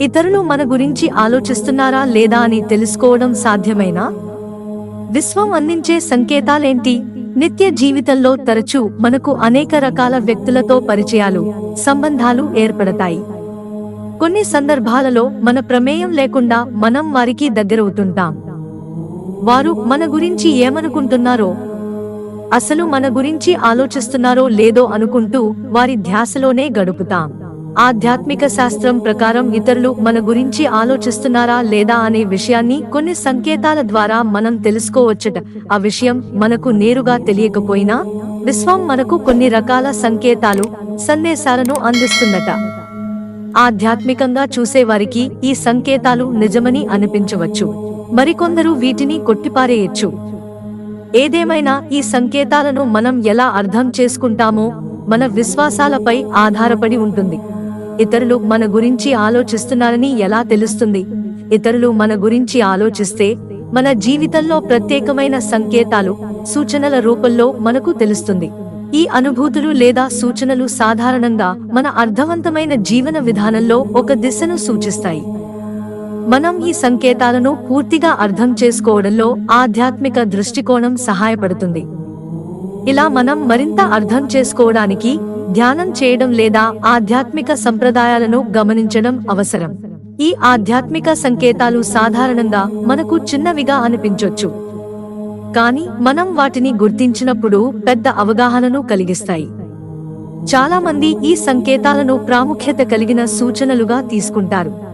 ఇతరులు మన గురించి ఆలోచిస్తున్నారా లేదా అని తెలుసుకోవడం సాధ్యమేనా? విశ్వం అందించే సంకేతాలేంటి? నిత్య జీవితంలో తరచూ మనకు అనేక రకాల వ్యక్తులతో పరిచయాలు సంబంధాలు ఏర్పడతాయి. కొన్ని సందర్భాలలో మన ప్రమేయం లేకుండా మనం వారికి దగ్గరవుతుంటాం. వారు మన గురించి ఏమనుకుంటున్నారో అసలు మన గురించి ఆలోచిస్తున్నారో లేదో అనుకుంటూ వారి ధ్యాసలోనే గడుపుతాం. ఆధ్యాత్మిక శాస్త్రం ప్రకారం ఇతరులు మన గురించి ఆలోచిస్తున్నారా లేదా అనే విషయాన్ని కొన్ని సంకేతాల ద్వారా మనం తెలుసుకోవచ్చట. ఆ విషయం మనకు నేరుగా తెలియకపోయినా విశ్వం మనకు కొన్ని రకాల సంకేతాలు సందేశాలను అందిస్తుందట. ఆధ్యాత్మికంగా చూసేవారికి ఈ సంకేతాలు నిజమని అనిపించవచ్చు. మరికొందరు వీటిని కొట్టిపారేయచ్చు. ఏదేమైనా ఈ సంకేతాలను మనం ఎలా అర్థం చేసుకుంటామో మన విశ్వాసాలపై ఆధారపడి ఉంటుంది. ఇతరులు మన గురించి ఆలోచిస్తున్నారని ఎలా తెలుస్తుంది? ఇతరులు మన గురించి ఆలోచిస్తే మన జీవితంలో ప్రత్యేకమైన సంకేతాలు సూచనల రూపంలో మనకు తెలుస్తుంది. ఈ అనుభూతులు లేదా సూచనలు సాధారణంగా మన అర్థవంతమైన జీవన విధానంలో ఒక దిశను సూచిస్తాయి. మనం ఈ సంకేతాలను పూర్తిగా అర్థం చేసుకోవడంలో ఆధ్యాత్మిక దృష్టికోణం సహాయపడుతుంది. ఇలా మనం మరింత అర్థం చేసుకోవడానికి ధ్యానం చేయడం లేదా ఆధ్యాత్మిక సంప్రదాయాలను గమనించడం అవసరం. ఈ ఆధ్యాత్మిక సంకేతాలు సాధారణంగా మనకు చిన్నవిగా అనిపించొచ్చు. కానీ మనం వాటిని గుర్తించినప్పుడు పెద్ద అవగాహనను కలిగిస్తాయి. చాలా మంది ఈ సంకేతాలను ప్రాముఖ్యత కలిగిన సూచనలుగా తీసుకుంటారు.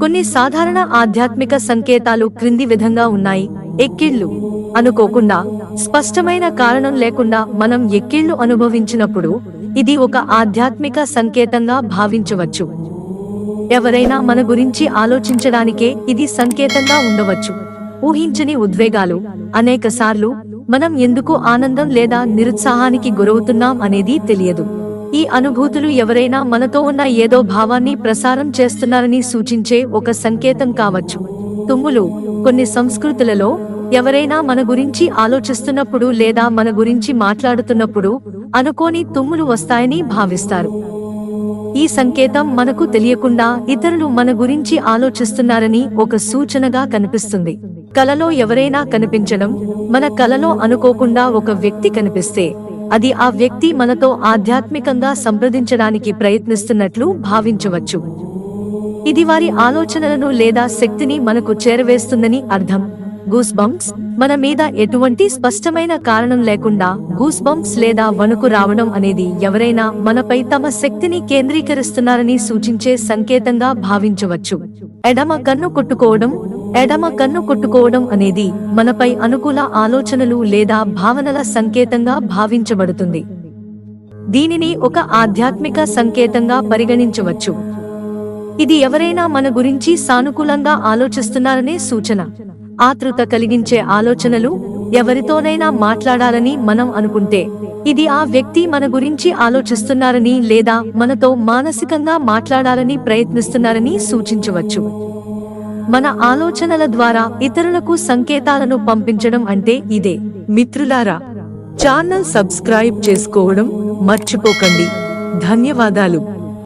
కొన్ని సాధారణ ఆధ్యాత్మిక సంకేతాలు క్రింది విధంగా ఉన్నాయి. ఎక్కిళ్ళు. అనుకోకుండా స్పష్టమైన కారణం లేకుండా మనం ఎక్కిళ్ళు అనుభవించినప్పుడు ఇది ఒక ఆధ్యాత్మిక సంకేతంగా భావించవచ్చు. ఎవరైనా మన గురించి ఆలోచించడానికే ఇది సంకేతంగా ఉండవచ్చు. ఊహించని ఉద్వేగాలు అనేక సార్లు మనం ఎందుకు ఆనందం లేదా నిరుత్సాహానికి గురవుతున్నాం అనేది తెలియదు. ఈ అనుభూతులు ఎవరైనా మనతో ఉన్న ఏదో భావాన్ని ప్రసారం చేస్తున్నారని సూచించే ఒక సంకేతం కావచ్చు. తుమ్ములు కొన్ని సంస్కృతులలో ఎవరైనా మన గురించి ఆలోచిస్తున్నప్పుడు లేదా మన గురించి మాట్లాడుతున్నప్పుడు అనుకోని తుమ్ములు వస్తాయని భావిస్తారు. ఈ సంకేతం మనకు తెలియకుండా ఇతరులు మన గురించి ఆలోచిస్తున్నారని ఒక సూచనగా కనిపిస్తుంది. కలలో ఎవరైనా కనిపించడం మన కలలో అనుకోకుండా ఒక వ్యక్తి కనిపిస్తే అది ఆ వ్యక్తి మనతో ఆధ్యాత్మికంగా సంప్రదించడానికి ప్రయత్నిస్తున్నట్లు భావించవచ్చు. ఇది వారి ఆలోచనలను లేదా శక్తిని మనకు చేరవేస్తుందని అర్థం. గూస్ బంప్స్ మన మీద ఎటువంటి స్పష్టమైన కారణం లేకుండా గూస్ బంప్స్ లేదా వణుకు రావడం అనేది ఎవరైనా మనపై తమ శక్తిని కేంద్రీకరిస్తున్నారని సూచించే సంకేతంగా భావించవచ్చు. ఎడమ కన్ను కొట్టుకోవడం ఎడమ కన్ను కొట్టుకోవడం అనేది మనపై అనుకూల ఆలోచనలు లేదా భావనల సంకేతంగా భావించబడుతుంది. దీనిని ఒక ఆధ్యాత్మిక సంకేతంగా పరిగణించవచ్చు. ఇది ఎవరైనా మన గురించి సానుకూలంగా ఆలోచిస్తున్నారనే సూచన. ఆతృత కలిగించే ఆలోచనలు ఎవరితోనైనా మాట్లాడాలని మనం అనుకుంటే ఇది ఆ వ్యక్తి మన గురించి ఆలోచిస్తున్నారని లేదా మనతో మానసికంగా మాట్లాడాలని ప్రయత్నిస్తున్నారని సూచించవచ్చు. మన ఆలోచనల ద్వారా ఇతరులకు సంకేతాలను పంపించడం అంటే ఇదే. మిత్రులారా ఛానల్ సబ్స్క్రైబ్ చేసుకోవడం మర్చిపోకండి. ధన్యవాదాలు.